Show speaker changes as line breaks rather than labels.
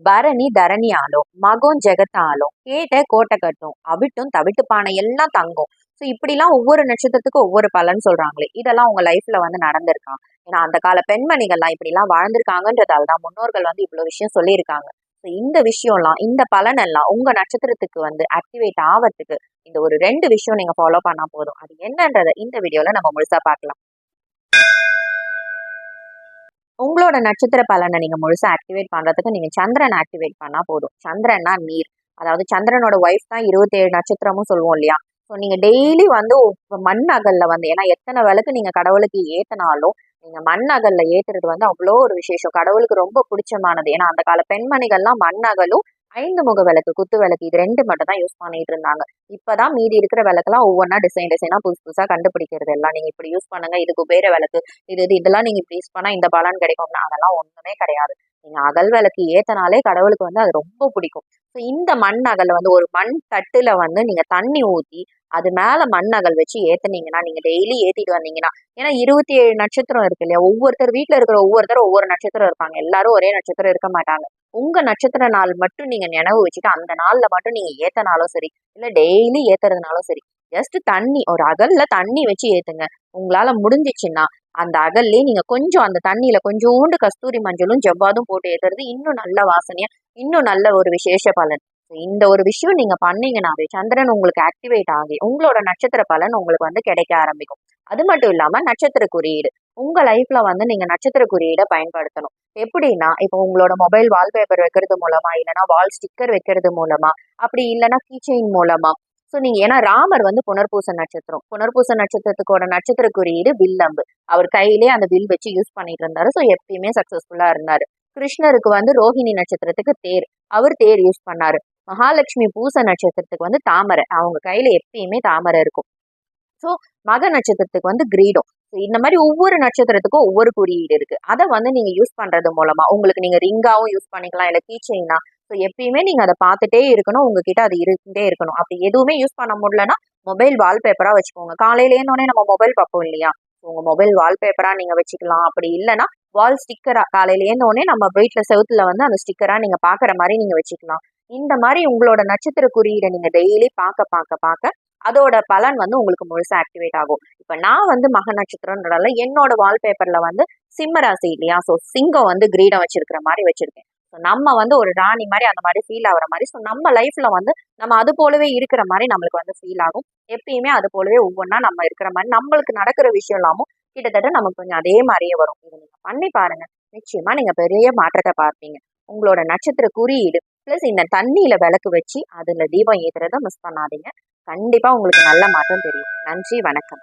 பரணி தரணி ஆளும் மகம் ஜெகத் ஆளும் கேட்ட கோட்டை கட்டும் அவிட்டும் தவிட்டு பானை எல்லாம் தங்கும். ஸோ இப்படிலாம் ஒவ்வொரு நட்சத்திரத்துக்கும் ஒவ்வொரு பலன் சொல்றாங்களே. இதெல்லாம் உங்க லைஃப்ல வந்து நடந்திருக்காங்க ஏன்னா அந்த கால பெண்மணிகள்லாம் இப்படிலாம் வாழ்ந்திருக்காங்கன்றதால தான் முன்னோர்கள் வந்து இவ்வளவு விஷயம் சொல்லியிருக்காங்க. ஸோ இந்த விஷயம்லாம் இந்த பலனெல்லாம் உங்க நட்சத்திரத்துக்கு வந்து ஆக்டிவேட் ஆகிறதுக்கு இந்த ஒரு ரெண்டு விஷயம் நீங்க ஃபாலோ பண்ணா போதும். அது என்னன்றதை இந்த வீடியோல நம்ம முழுசா பார்க்கலாம். உங்களோட நட்சத்திர பலனை நீங்க முழுசா ஆக்டிவேட் பண்றதுக்கு நீங்க சந்திரன் ஆக்டிவேட் பண்ணா போதும். சந்திரன்னா நீர். அதாவது சந்திரனோட ஒய்ஃப் தான் இருபத்தேழு நட்சத்திரமும் சொல்லுவோம் இல்லையா? ஸோ நீங்க டெய்லி வந்து மண் அகல்ல வந்து ஏன்னா எத்தனை விளக்கு நீங்க கடவுளுக்கு ஏத்தினாலும் நீங்க மண் அகல்ல ஏத்துறது வந்து அவ்வளோ ஒரு விசேஷம். கடவுளுக்கு ரொம்ப பிடிச்சமானது. ஏன்னா அந்த கால பெண்மணிகள்லாம் மண் அகலும் ஐந்து முக விளக்கு குத்து விளக்கு இது ரெண்டு மட்டும் தான் யூஸ் பண்ணிட்டு இருந்தாங்க. இப்பதான் மீதி இருக்கிற விளக்கெல்லாம் ஒவ்வொன்றா டிசைன் டிசைனா புதுசு புதுசா கண்டுபிடிக்கிறது எல்லாம். நீங்க இப்படி யூஸ் பண்ணுங்க இது குபேர விளக்கு இது இது இதெல்லாம் நீங்க இப்படி யூஸ் பண்ணா இந்த பலன் கிடைக்கும்னா அதெல்லாம் ஒண்ணுமே கிடையாது. நீங்க அகல் விளக்கு ஏத்தனாலே கடவுளுக்கு வந்து அது ரொம்ப பிடிக்கும். ஸோ இந்த மண் அகலை வந்து ஒரு மண் தட்டுல வந்து நீங்க தண்ணி ஊத்தி அது மேல மண் அகல் வச்சு ஏத்துனீங்கன்னா நீங்க டெய்லி ஏத்திட்டு வந்தீங்கன்னா ஏன்னா இருபத்தி ஏழு நட்சத்திரம் இருக்கு இல்லையா? ஒவ்வொருத்தர் வீட்டில் இருக்கிற ஒவ்வொருத்தரும் ஒவ்வொரு நட்சத்திரம் இருப்பாங்க. எல்லாரும் ஒரே நட்சத்திரம் இருக்க மாட்டாங்க. உங்க நட்சத்திர நாள் மட்டும் நீங்க நினைவு வச்சுட்டு அந்த நாள்ல மட்டும் நீங்க ஏத்தனாலும் சரி இல்ல டெய்லி ஏத்துறதுனாலும் சரி ஜஸ்ட் தண்ணி ஒரு அகல்ல தண்ணி வச்சு ஏத்துங்க. உங்களால முடிஞ்சிச்சுன்னா அந்த அகல்லே நீங்க கொஞ்சம் அந்த தண்ணியில கொஞ்சோண்டு கஸ்தூரி மஞ்சளும் ஜவ்வாதும் போட்டு ஏத்துறது இன்னும் நல்ல வாசனையா இன்னும் நல்ல ஒரு விசேஷ பலன். இந்த ஒரு விஷயம் நீங்க பண்ணீங்கன்னாவே சந்திரன் உங்களுக்கு ஆக்டிவேட் ஆகி உங்களோட நட்சத்திர பலன் உங்களுக்கு வந்து கிடைக்க ஆரம்பிக்கும். அது மட்டும் இல்லாம நட்சத்திர குறியீடு. உங்க லைஃப்ல வந்து நீங்க நட்சத்திர குறியீடை பயன்படுத்தணும். எப்படின்னா இப்போ உங்களோட மொபைல் வால்பேப்பர் வைக்கிறது மூலமா இல்லைன்னா வால் ஸ்டிக்கர் வைக்கிறது மூலமா அப்படி இல்லைன்னா கீச்செயின் மூலமா ஸோ நீங்க ஏன்னா ராமர் வந்து புனர்பூச நட்சத்திரம். புனர்பூச நட்சத்திரத்துக்கோட நட்சத்திர குறியீடு வில்லம்பு. அவர் கையிலே அந்த வில் வச்சு யூஸ் பண்ணிட்டு இருந்தாரு. ஸோ எப்பயுமே சக்சஸ்ஃபுல்லா இருந்தாரு. கிருஷ்ணருக்கு வந்து ரோஹிணி நட்சத்திரத்துக்கு தேர். அவர் தேர் யூஸ் பண்ணாரு. மகாலட்சுமி பூச நட்சத்திரத்துக்கு வந்து தாமரை. அவங்க கையில எப்பயுமே தாமரை இருக்கும். ஸோ மக நட்சத்திரத்துக்கு வந்து கிரீடம். ஸோ இந்த மாதிரி ஒவ்வொரு நட்சத்திரத்துக்கும் ஒவ்வொரு குறியீடு இருக்கு. அதை வந்து நீங்க யூஸ் பண்றது மூலமா உங்களுக்கு நீங்க ரிங்காவும் யூஸ் பண்ணிக்கலாம். இல்ல கீச்சைனா ஸோ எப்பயுமே நீங்கள் அதை பார்த்துட்டே இருக்கணும். உங்ககிட்ட அது இருந்துட்டே இருக்கணும். அப்படி எதுவுமே யூஸ் பண்ண முடியலன்னா மொபைல் வால்பேப்பராக வச்சுக்கோங்க. காலையிலேருந்தோடனே நம்ம மொபைல் பார்ப்போம் இல்லையா? உங்கள் மொபைல் வால்பேப்பராக நீங்கள் வச்சுக்கலாம். அப்படி இல்லைன்னா வால் ஸ்டிக்கராக காலையிலேருந்தோடனே நம்ம வீட்டில் செவுத்தில் வந்து அந்த ஸ்டிக்கராக நீங்கள் பார்க்குற மாதிரி நீங்க வச்சுக்கலாம். இந்த மாதிரி உங்களோட நட்சத்திர குறியீடை நீங்கள் டெய்லி பார்க்க பார்க்க பார்க்க அதோட பலன் வந்து உங்களுக்கு முழுசாக ஆக்டிவேட் ஆகும். இப்போ நான் வந்து மக நட்சத்திரம்ன்றதால என்னோட வால்பேப்பரில் வந்து சிம்ம ராசி இல்லையா? ஸோ சிங்கம் வந்து கிரீடம் வச்சிருக்கிற மாதிரி வச்சிருக்கேன். நம்ம வந்து ஒரு ராணி மாதிரி அந்த மாதிரி ஃபீல் ஆகுற மாதிரி. ஸோ நம்ம லைஃப்ல வந்து நம்ம அது போலவே இருக்கிற மாதிரி நம்மளுக்கு வந்து ஃபீல் ஆகும். எப்பயுமே அது போலவே ஒவ்வொன்றா நம்ம இருக்கிற மாதிரி நம்மளுக்கு நடக்கிற விஷயம் இல்லாமல் கிட்டத்தட்ட நமக்கு கொஞ்சம் அதே மாதிரியே வரும். இது நீங்க பண்ணி பாருங்க. நிச்சயமா நீங்க பெரிய மாற்றத்தை பார்ப்பீங்க. உங்களோட நட்சத்திர குறியீடு ப்ளஸ் இந்த தண்ணியில விளக்கு வச்சு அதுல தீபம் ஏத்துறத மிஸ் பண்ணாதீங்க. கண்டிப்பா உங்களுக்கு நல்ல மாற்றம் தெரியும். நன்றி வணக்கம்.